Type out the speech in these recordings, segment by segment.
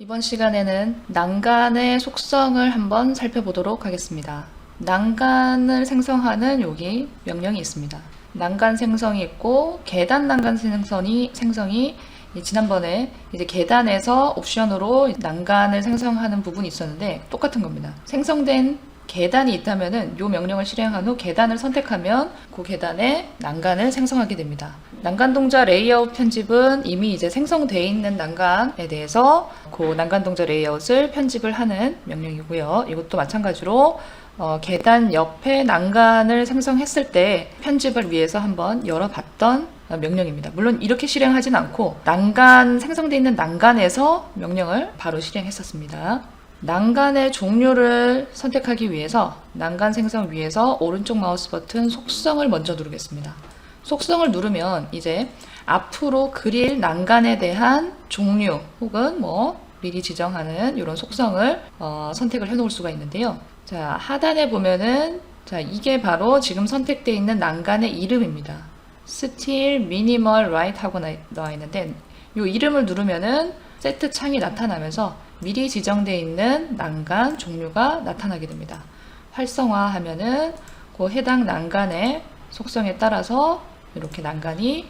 이번 시간에는 난간의 속성을 한번 살펴보도록 하겠습니다. 난간을 생성하는 여기 명령이 있습니다. 난간 생성이 있고 계단 난간 생성이 생성이 이 지난번에 이제 계단에서 옵션으로 난간을 생성하는 부분이 있었는데 똑같은 겁니다. 생성된 계단이 있다면은 이 명령을 실행한 후 계단을 선택하면 그 계단에 난간을 생성하게 됩니다. 난간 동작 레이아웃 편집은 이미 이제 생성되어 있는 난간에 대해서 그 난간 동작 레이아웃을 편집을 하는 명령이고요. 이것도 마찬가지로 어, 계단 옆에 난간을 생성했을 때 편집을 위해서 한번 열어봤던 어, 명령입니다. 물론 이렇게 실행하진 않고 난간 생성되어 있는 난간에서 명령을 바로 실행했었습니다. 난간의 종류를 선택하기 위해서 난간 생성 위에서 오른쪽 마우스 버튼 속성을 먼저 누르겠습니다. 속성을 누르면 이제 앞으로 그릴 난간에 대한 종류 혹은 뭐 미리 지정하는 이런 속성을 어, 선택을 해 놓을 수가 있는데요. 자, 하단에 보면은 자, 이게 바로 지금 선택되어 있는 난간의 이름입니다. 스틸 미니멀 라이트 하고 나- 나와 있는데 이 이름을 누르면은 세트 창이 나타나면서 미리 지정되어 있는 난간 종류가 나타나게 됩니다. 활성화하면은 그 해당 난간의 속성에 따라서 이렇게 난간이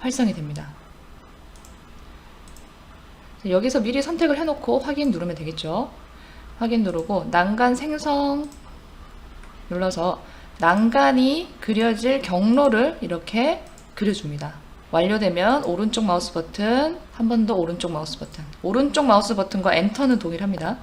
활성이 됩니다. 여기서 미리 선택을 해놓고 확인 누르면 되겠죠. 확인 누르고 난간 생성 눌러서 난간이 그려질 경로를 이렇게 그려줍니다. 완료되면 오른쪽 마우스 버튼, 한 번 더 오른쪽 마우스 버튼. 오른쪽 마우스 버튼과 엔터는 동일합니다.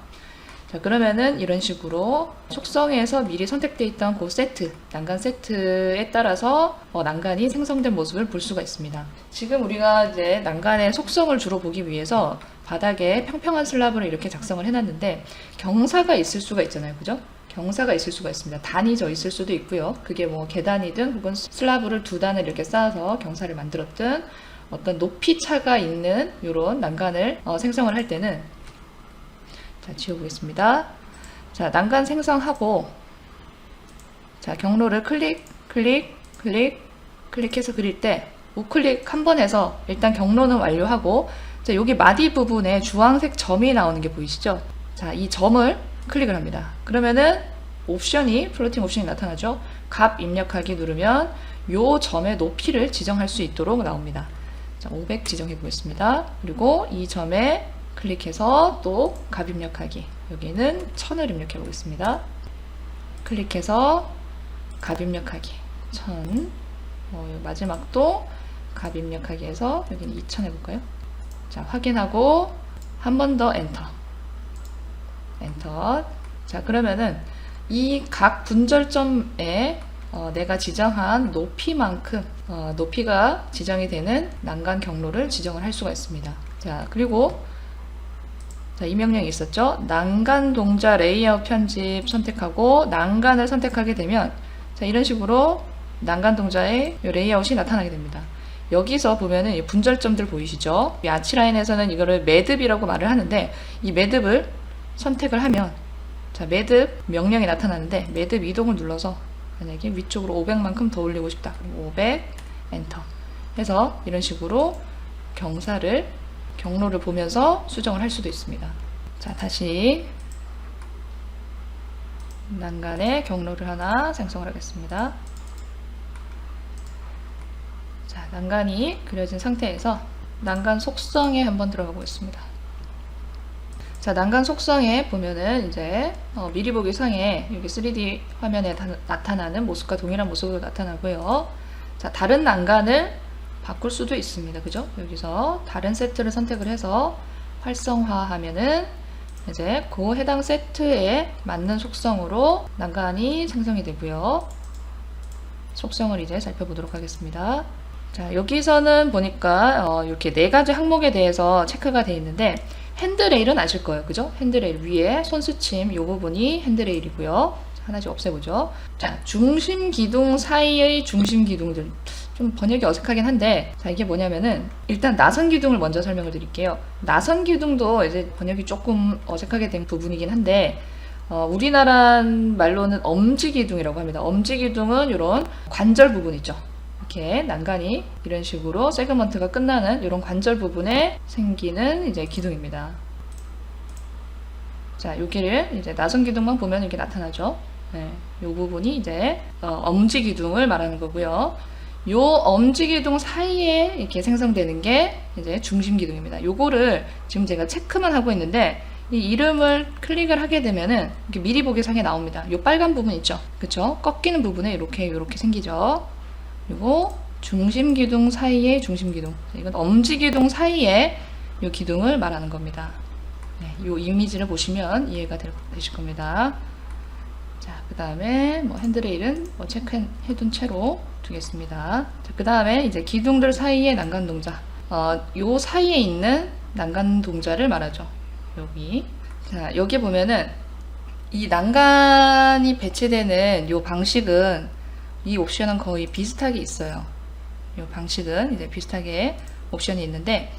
자, 그러면은 이런 식으로 속성에서 미리 선택되어 있던 그 세트, 난간 세트에 따라서 어, 난간이 생성된 모습을 볼 수가 있습니다. 지금 우리가 이제 난간의 속성을 주로 보기 위해서 바닥에 평평한 슬라브를 이렇게 작성을 해놨는데 경사가 있을 수가 있잖아요. 그죠? 경사가 있을 수가 있습니다. 단이 져 있을 수도 있고요. 그게 뭐 계단이든 혹은 슬라브를 두 단을 이렇게 쌓아서 경사를 만들었든 어떤 높이 차가 있는 이런 난간을 어, 생성을 할 때는 자, 지워보겠습니다. 자, 난간 생성하고, 자, 경로를 클릭, 클릭, 클릭, 클릭해서 그릴 때, 우클릭 한 번 해서 일단 경로는 완료하고, 자, 여기 마디 부분에 주황색 점이 나오는 게 보이시죠? 자, 이 점을 클릭을 합니다. 그러면은 옵션이, 플로팅 옵션이 나타나죠? 값 입력하기 누르면 요 점의 높이를 지정할 수 있도록 나옵니다. 자, 500 지정해 보겠습니다. 그리고 이 점에 클릭해서 또 값 입력하기. 여기는 1000을 입력해 보겠습니다. 클릭해서 값 입력하기. 1000. 어, 마지막도 값 입력하기 해서 여기는 2000 해볼까요? 자, 확인하고 한 번 더 엔터. 엔터. 자, 그러면은 이 각 분절점에 어, 내가 지정한 높이만큼 어, 높이가 지정이 되는 난간 경로를 지정을 할 수가 있습니다. 자, 그리고 자, 이 명령이 있었죠. 난간 동작 레이아웃 편집 선택하고 난간을 선택하게 되면 자, 이런 식으로 난간 동작의 이 레이아웃이 나타나게 됩니다. 여기서 보면은 이 분절점들 보이시죠? 이 아치 라인에서는 이거를 매듭이라고 말을 하는데 이 매듭을 선택을 하면 자, 매듭 명령이 나타나는데 매듭 이동을 눌러서 만약에 위쪽으로 500만큼 더 올리고 싶다. 그리고 500 엔터 해서 이런 식으로 경사를 경로를 보면서 수정을 할 수도 있습니다. 자, 다시 난간의 경로를 하나 생성을 하겠습니다. 자, 난간이 그려진 상태에서 난간 속성에 한번 들어가 보겠습니다. 자, 난간 속성에 보면은 이제 어, 미리 보기 상에 여기 3D 화면에 다- 나타나는 모습과 동일한 모습으로 나타나고요. 자, 다른 난간을 바꿀 수도 있습니다. 그죠? 여기서 다른 세트를 선택을 해서 활성화하면은 이제 그 해당 세트에 맞는 속성으로 난간이 생성이 되고요. 속성을 이제 살펴보도록 하겠습니다. 자, 여기서는 보니까 어, 이렇게 네 가지 항목에 대해서 체크가 되어 있는데 핸드레일은 아실 거예요. 그죠? 핸드레일 위에 손수침 이 부분이 핸드레일이고요. 자, 하나씩 없애보죠. 자, 중심 기둥 사이의 중심 기둥들. 좀 번역이 어색하긴 한데, 자, 이게 뭐냐면은, 일단 나선 기둥을 먼저 설명을 드릴게요. 나선 기둥도 이제 번역이 조금 어색하게 된 부분이긴 한데, 어, 우리나라 말로는 엄지 기둥이라고 합니다. 엄지 기둥은 이런 관절 부분 있죠. 이렇게 난간이 이런 식으로 세그먼트가 끝나는 이런 관절 부분에 생기는 이제 기둥입니다. 자, 여기를 이제 나선 기둥만 보면 이게 나타나죠. 네, 이 부분이 이제 어, 엄지 기둥을 말하는 거고요. 요 엄지 기둥 사이에 이렇게 생성되는 게 이제 중심 기둥입니다. 요거를 지금 제가 체크만 하고 있는데 이 이름을 클릭을 하게 되면은 이렇게 미리 보기 상에 나옵니다. 요 빨간 부분 있죠? 그쵸? 꺾이는 부분에 이렇게 이렇게 생기죠. 요거 중심 기둥 사이에 중심 기둥. 이건 엄지 기둥 사이에 요 기둥을 말하는 겁니다. 네, 요 이미지를 보시면 이해가 될, 되실 겁니다. 자, 그 다음에 뭐 핸드레일은 뭐 체크해둔 채로 두겠습니다. 자, 그 다음에 이제 기둥들 사이의 난간 동자. 어, 요 사이에 있는 난간 동자를 말하죠. 여기. 자, 여기 보면은 이 난간이 배치되는 요 방식은 이 옵션은 거의 비슷하게 있어요. 요 방식은 이제 비슷하게 옵션이 있는데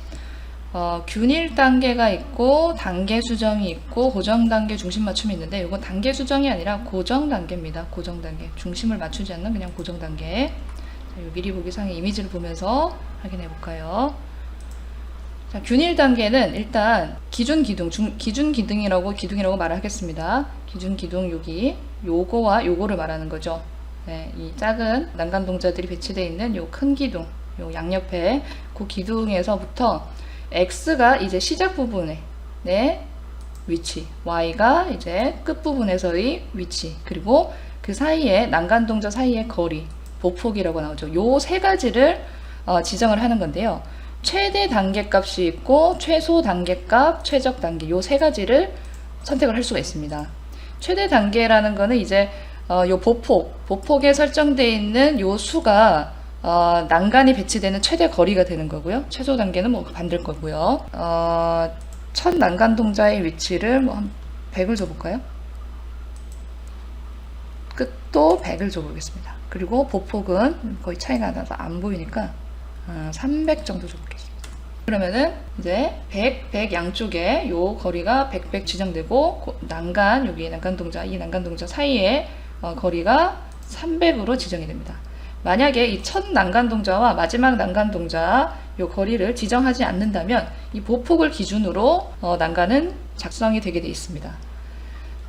어, 균일 단계가 있고 단계 수정이 있고 고정 단계 중심 맞춤이 있는데 이건 단계 수정이 아니라 고정 단계입니다. 고정 단계 중심을 맞추지 않는 그냥 고정 단계. 자, 요 미리 보기 상의 이미지를 보면서 확인해 볼까요? 자, 균일 단계는 일단 기준 기둥, 중, 기준 기둥이라고 기둥이라고 말을 하겠습니다. 기준 기둥 여기 요거와 요거를 말하는 거죠. 네, 이 작은 난간 동자들이 배치되어 있는 요큰 기둥, 요 양옆에 그 기둥에서부터 x가 이제 시작 부분에 네, 위치, y가 이제 끝 부분에서의 위치, 그리고 그 사이에 난간 동자 사이의 거리, 보폭이라고 나오죠. 요 세 가지를 어, 지정을 하는 건데요. 최대 단계값이 있고 최소 단계값, 최적 단계 요 세 가지를 선택을 할 수가 있습니다. 최대 단계라는 거는 이제 어, 요 보폭, 보폭에 설정되어 있는 요 수가 어, 난간이 배치되는 최대 거리가 되는 거고요. 최소 단계는 뭐 반들 거고요. 어, 첫 난간 동자의 위치를 뭐 한 100을 줘볼까요? 끝도 100을 줘보겠습니다. 그리고 보폭은 거의 차이가 나서 안 보이니까 어, 300 정도 줘보겠습니다. 그러면은 이제 100, 100 양쪽에 요 거리가 100, 100 지정되고 고- 난간 여기 난간 동자 이 난간 동자 사이에 어, 거리가 300으로 지정이 됩니다. 만약에 이 첫 난간 동자와 마지막 난간 동자 요 거리를 지정하지 않는다면 이 보폭을 기준으로 어, 난간은 작성이 되게 돼 있습니다.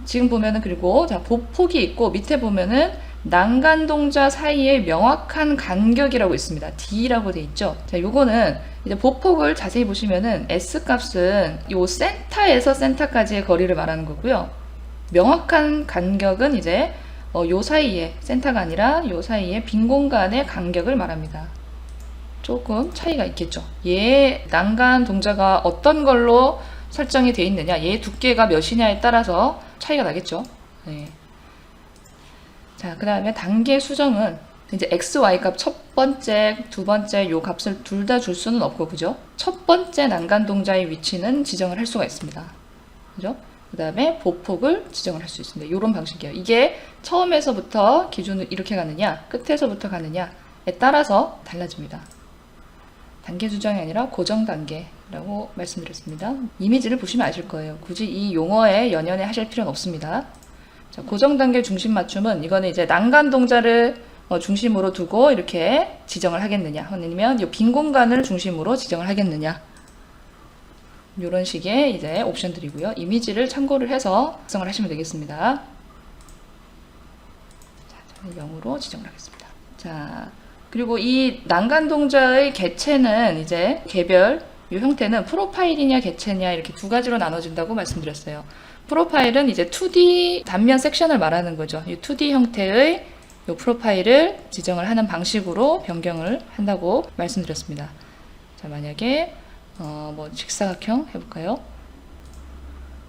지금 보면은 그리고 자 보폭이 있고 밑에 보면은 난간 동자 사이에 명확한 간격이라고 있습니다. D라고 돼 있죠. 자, 요거는 이제 보폭을 자세히 보시면은 S 값은 요 센터에서 센터까지의 거리를 말하는 거고요. 명확한 간격은 이제 어, 요 사이에 센터가 아니라 요 사이에 빈 공간의 간격을 말합니다. 조금 차이가 있겠죠. 얘 난간 동자가 어떤 걸로 설정이 되어 있느냐, 얘 두께가 몇이냐에 따라서 차이가 나겠죠. 네. 자, 그 다음에 단계 수정은 이제 x, y 값 첫 번째, 두 번째 요 값을 둘 다 줄 수는 없고, 그죠? 첫 번째 난간 동자의 위치는 지정을 할 수가 있습니다. 그죠? 그 다음에 보폭을 지정을 할 수 있습니다. 이런 방식이에요. 이게 처음에서부터 기준을 이렇게 가느냐, 끝에서부터 가느냐에 따라서 달라집니다. 단계 수정이 아니라 고정 단계라고 말씀드렸습니다. 이미지를 보시면 아실 거예요. 굳이 이 용어에 연연해 하실 필요는 없습니다. 자, 고정 단계 중심 맞춤은 이거는 이제 난간 동자를 어, 중심으로 두고 이렇게 지정을 하겠느냐, 아니면 이 빈 공간을 중심으로 지정을 하겠느냐. 이런 식의 이제 옵션들이고요. 이미지를 참고를 해서 작성을 하시면 되겠습니다. 자, 저는 0으로 지정을 하겠습니다. 자, 그리고 이 난간 동자의 개체는 이제 개별 이 형태는 프로파일이냐 개체냐 이렇게 두 가지로 나눠진다고 말씀드렸어요. 프로파일은 이제 2D 단면 섹션을 말하는 거죠. 이 2D 형태의 이 프로파일을 지정을 하는 방식으로 변경을 한다고 말씀드렸습니다. 자, 만약에 어, 뭐 직사각형 해볼까요?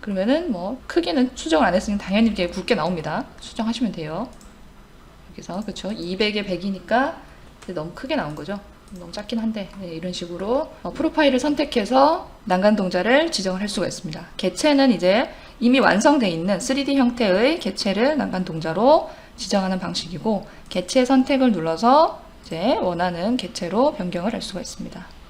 그러면은 뭐 크기는 수정을 안 했으니 당연히 이렇게 굵게 나옵니다. 수정하시면 돼요. 여기서 그렇죠. 200에 100이니까 너무 크게 나온 거죠. 너무 작긴 한데 네, 이런 식으로 어, 프로파일을 선택해서 난간 동자를 지정을 할 수가 있습니다. 개체는 이제 이미 완성되어 있는 3D 형태의 개체를 난간 동자로 지정하는 방식이고 개체 선택을 눌러서 이제 원하는 개체로 변경을 할 수가 있습니다.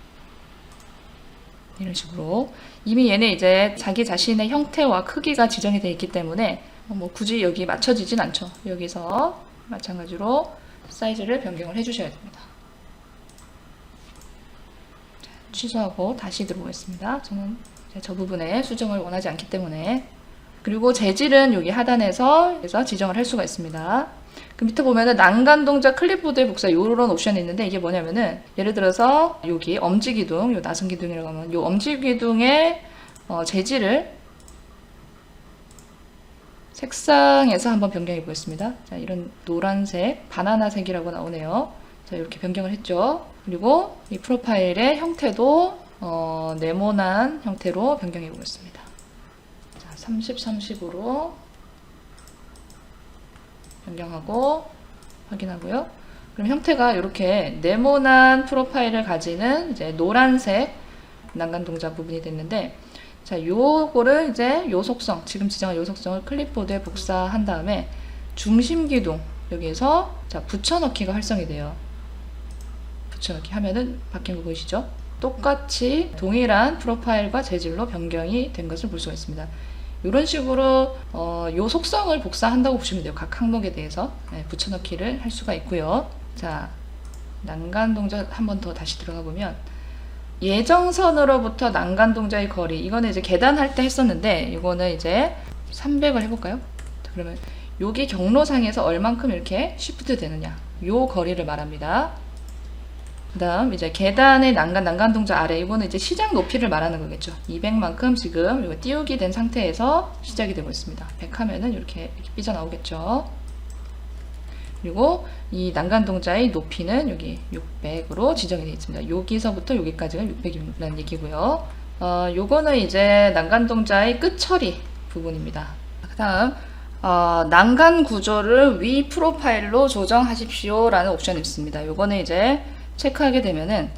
이런 식으로 이미 얘네 이제 자기 자신의 형태와 크기가 지정이 되어 있기 때문에 어, 뭐 굳이 여기 맞춰지진 않죠. 여기서 마찬가지로 사이즈를 변경을 해주셔야 됩니다. 자, 취소하고 다시 들어오겠습니다. 저는 저 부분에 수정을 원하지 않기 때문에 그리고 재질은 여기 하단에서 지정을 할 수가 있습니다. 그 밑에 보면은 난간 동작 클립보드의 복사 이런 옵션이 있는데 이게 뭐냐면은 예를 들어서 여기 엄지 기둥, 요 나선 기둥이라고 하면 요 엄지 기둥의 어, 재질을 색상에서 한번 변경해 보겠습니다. 자, 이런 노란색, 바나나색이라고 나오네요. 자, 이렇게 변경을 했죠. 그리고 이 프로파일의 형태도 어, 네모난 형태로 변경해 보겠습니다. 자, 30, 30으로 변경하고 확인하고요. 그럼 형태가 이렇게 네모난 프로파일을 가지는 이제 노란색 난간 동작 부분이 됐는데 자, 요거를 이제 요 속성, 지금 지정한 요 속성을 클립보드에 복사한 다음에 중심 기둥 여기에서 자, 붙여넣기가 활성이 돼요. 붙여넣기 하면은 바뀐 거 보이시죠? 똑같이 동일한 프로파일과 재질로 변경이 된 것을 볼 수가 있습니다. 이런 식으로 어, 요 속성을 복사한다고 보시면 돼요. 각 항목에 대해서 네, 붙여넣기를 할 수가 있고요. 자, 난간 동작 한 번 더 다시 들어가 보면 예정선으로부터 난간 동작의 거리 이거는 이제 계단할 때 했었는데 이거는 이제 300을 해볼까요? 자, 그러면 여기 경로상에서 얼만큼 이렇게 쉬프트 되느냐 요 거리를 말합니다. 그 다음 이제 계단의 난간 난간 동작 아래 이거는 이제 시작 높이를 말하는 거겠죠. 200만큼 지금 이거 띄우기 된 상태에서 시작이 되고 있습니다. 100 하면은 이렇게, 이렇게 삐져 나오겠죠. 그리고 이 난간 동자의 높이는 여기 600으로 지정이 되어 있습니다. 여기서부터 여기까지가 600이라는 얘기고요. 어, 요거는 이제 난간 동자의 끝 처리 부분입니다. 그 다음 어, 난간 구조를 위 프로파일로 조정하십시오 라는 옵션이 있습니다. 요거는 이제 체크하게 되면은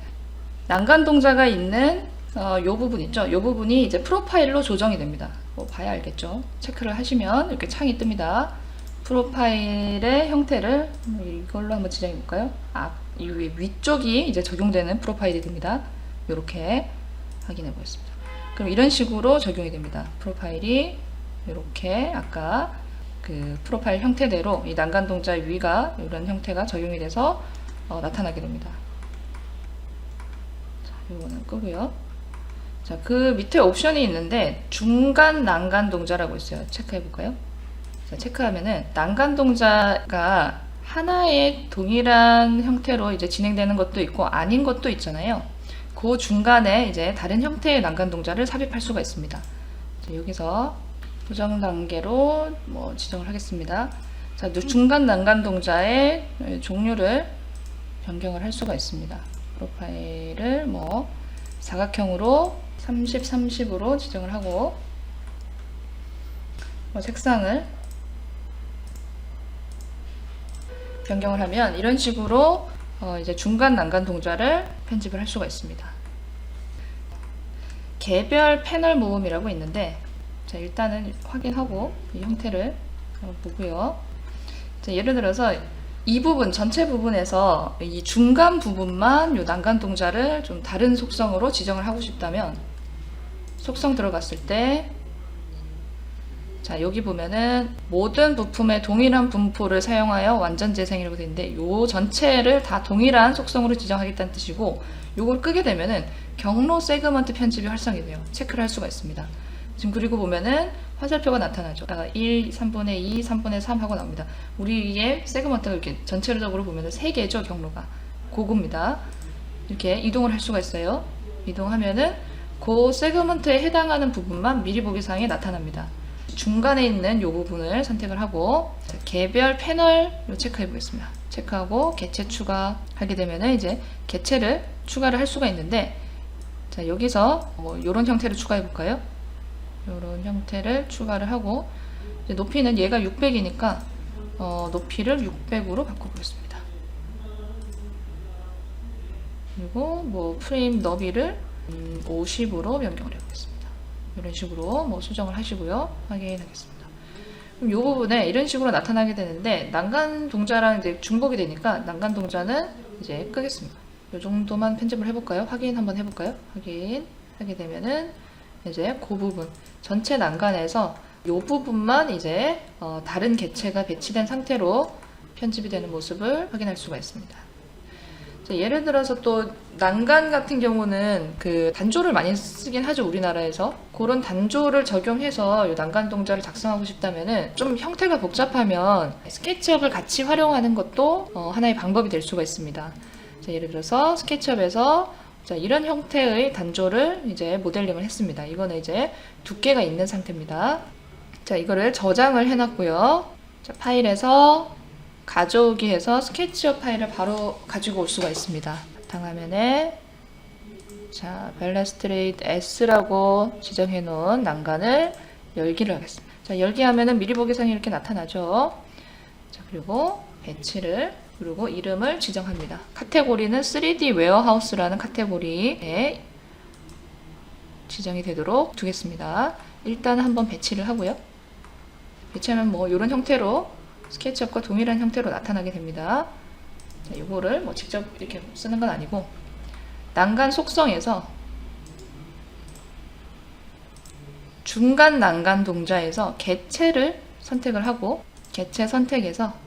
난간 동자가 있는 어, 요 부분 있죠? 요 부분이 이제 프로파일로 조정이 됩니다. 뭐 봐야 알겠죠? 체크를 하시면 이렇게 창이 뜹니다. 프로파일의 형태를 이걸로 한번 지정해 볼까요? 아, 이 위- 위쪽이 이제 적용되는 프로파일이 됩니다. 이렇게 확인해 보겠습니다. 그럼 이런 식으로 적용이 됩니다. 프로파일이 이렇게 아까 그 프로파일 형태대로 이 난간 동자 위가 이런 형태가 적용이 돼서 어, 나타나게 됩니다. 자, 이거는 끄고요. 자, 그 밑에 옵션이 있는데 중간 난간 동자라고 있어요. 체크해 볼까요? 자, 체크하면은 난간 동자가 하나의 동일한 형태로 이제 진행되는 것도 있고 아닌 것도 있잖아요. 그 중간에 이제 다른 형태의 난간 동자를 삽입할 수가 있습니다. 자, 여기서 고정 단계로 뭐 지정을 하겠습니다. 자, 중간 난간 동자의 종류를 변경을 할 수가 있습니다. 프로파일을 뭐 사각형으로 30, 30으로 지정을 하고 뭐 색상을 변경을 하면 이런 식으로 어 이제 중간 난간 동자를 편집을 할 수가 있습니다. 개별 패널 모음이라고 있는데 자 일단은 확인하고 이 형태를 보고요. 자, 예를 들어서 이 부분 전체 부분에서 이 중간 부분만 요 난간 동자를 좀 다른 속성으로 지정을 하고 싶다면 속성 들어갔을 때 자, 여기 보면은 모든 부품의 동일한 분포를 사용하여 완전 재생이라고 되어 있는데 요 전체를 다 동일한 속성으로 지정하겠다는 뜻이고 요걸 끄게 되면은 경로 세그먼트 편집이 활성이 돼요. 체크를 할 수가 있습니다. 지금 그리고 보면은 화살표가 나타나죠. 다가 1, 3분의 2, 3분의 3 하고 나옵니다. 우리의 세그먼트가 이렇게 전체적으로 보면은 3개죠, 경로가. 고급입니다. 이렇게 이동을 할 수가 있어요. 이동하면은 그 세그먼트에 해당하는 부분만 미리 보기 상에 나타납니다. 중간에 있는 이 부분을 선택을 하고 자, 개별 패널 요 체크해 보겠습니다. 체크하고 개체 추가 하게 되면은 이제 개체를 추가를 할 수가 있는데 자 여기서 뭐 이런 형태를 추가해 볼까요? 이런 형태를 추가를 하고 높이는 얘가 600이니까 어, 높이를 600으로 바꿔보겠습니다. 그리고 뭐 프레임 너비를 음, 50으로 변경을 해보겠습니다. 이런 식으로 뭐 수정을 하시고요. 확인하겠습니다. 그럼 이 부분에 이런 식으로 나타나게 되는데 난간 동자랑 이제 중복이 되니까 난간 동자는 이제 끄겠습니다. 이 정도만 편집을 해볼까요? 확인 한번 해볼까요? 확인 하게 되면은 이제 그 부분 전체 난간에서 이 부분만 이제 어, 다른 개체가 배치된 상태로 편집이 되는 모습을 확인할 수가 있습니다. 자, 예를 들어서 또 난간 같은 경우는 그 단조를 많이 쓰긴 하죠 우리나라에서 그런 단조를 적용해서 이 난간 동작을 작성하고 싶다면은 좀 형태가 복잡하면 스케치업을 같이 활용하는 것도 어, 하나의 방법이 될 수가 있습니다. 자, 예를 들어서 스케치업에서 자, 이런 형태의 단조를 이제 모델링을 했습니다. 이거는 이제 두께가 있는 상태입니다. 자, 이거를 저장을 해놨고요. 자, 파일에서 가져오기 해서 스케치업 파일을 바로 가지고 올 수가 있습니다. 바탕 화면에 자, 벨라스트레이트 S라고 지정해 놓은 난간을 열기를 하겠습니다. 자, 열기 하면은 미리 보기상이 이렇게 나타나죠. 자, 그리고 배치를 그리고 이름을 지정합니다. 카테고리는 3D 웨어하우스라는 카테고리에 지정이 되도록 두겠습니다. 일단 한번 배치를 하고요. 배치하면 뭐 이런 형태로 스케치업과 동일한 형태로 나타나게 됩니다. 자, 이거를 뭐 직접 이렇게 쓰는 건 아니고 난간 속성에서 중간 난간 동자에서 개체를 선택을 하고 개체 선택에서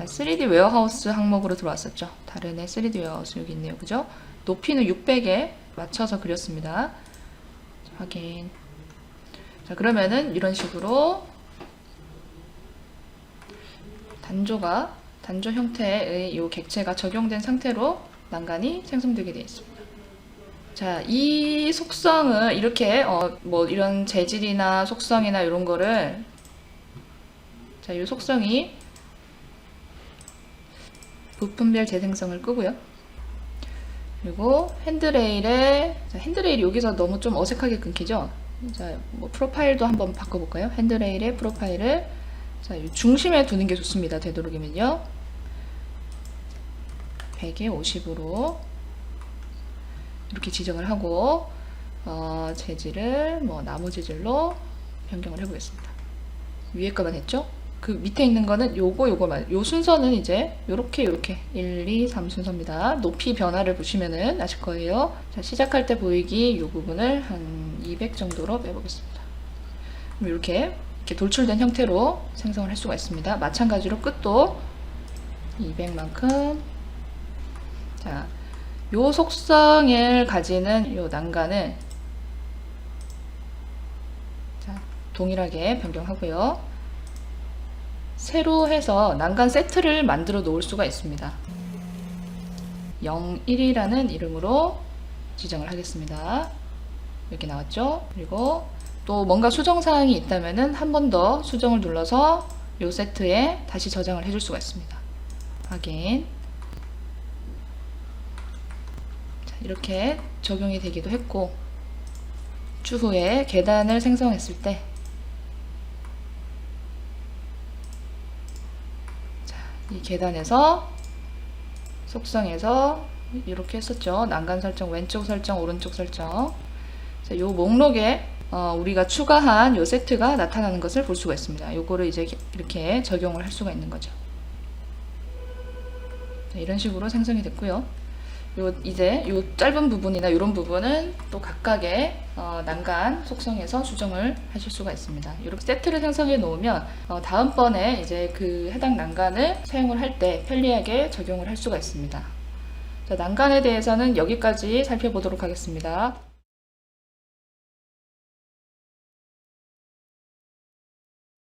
자, 3D 웨어하우스 항목으로 들어왔었죠. 다른 애 3D 웨어하우스 여기 있네요. 그죠? 높이는 600에 맞춰서 그렸습니다. 자, 확인. 자, 그러면은 이런 식으로 단조가 단조 형태의 이 객체가 적용된 상태로 난간이 생성되게 되어 있습니다. 자, 이 속성을 이렇게 어, 뭐 이런 재질이나 속성이나 이런 거를 자, 이 속성이 부품별 재생성을 끄고요. 그리고 핸드레일에 자, 핸드레일이 여기서 너무 좀 어색하게 끊기죠. 자, 뭐 프로파일도 한번 바꿔볼까요? 핸드레일의 프로파일을 자, 이 중심에 두는 게 좋습니다. 되도록이면요. 100에 50으로 이렇게 지정을 하고 어, 재질을 뭐 나무 재질로 변경을 해보겠습니다. 위에 거만 했죠? 그 밑에 있는 거는 요거 요거만 요 순서는 이제 요렇게 요렇게 1, 2, 3 순서입니다. 높이 변화를 보시면은 아실 거예요. 자, 시작할 때 보이기 요 부분을 한 200 정도로 빼보겠습니다. 그럼 이렇게 이렇게 돌출된 형태로 생성을 할 수가 있습니다. 마찬가지로 끝도 200만큼 자, 요 속성을 가지는 요 난간을 자, 동일하게 변경하고요. 새로 해서 난간 세트를 만들어 놓을 수가 있습니다. 01이라는 이름으로 지정을 하겠습니다. 이렇게 나왔죠? 그리고 또 뭔가 수정 사항이 있다면은 한번 더 수정을 눌러서 이 세트에 다시 저장을 해줄 수가 있습니다. 확인. 자, 이렇게 적용이 되기도 했고 추후에 계단을 생성했을 때 자, 이 계단에서 속성에서 이렇게 했었죠. 난간 설정, 왼쪽 설정, 오른쪽 설정. 자, 요 목록에 어, 우리가 추가한 요 세트가 나타나는 것을 볼 수가 있습니다. 요거를 이제 이렇게 적용을 할 수가 있는 거죠. 자, 이런 식으로 생성이 됐고요. 요 이제 요 짧은 부분이나 이런 부분은 또 각각의 어, 난간 속성에서 수정을 하실 수가 있습니다. 이렇게 세트를 생성해 놓으면 어, 다음번에 이제 그 해당 난간을 사용을 할 때 편리하게 적용을 할 수가 있습니다. 자, 난간에 대해서는 여기까지 살펴보도록 하겠습니다.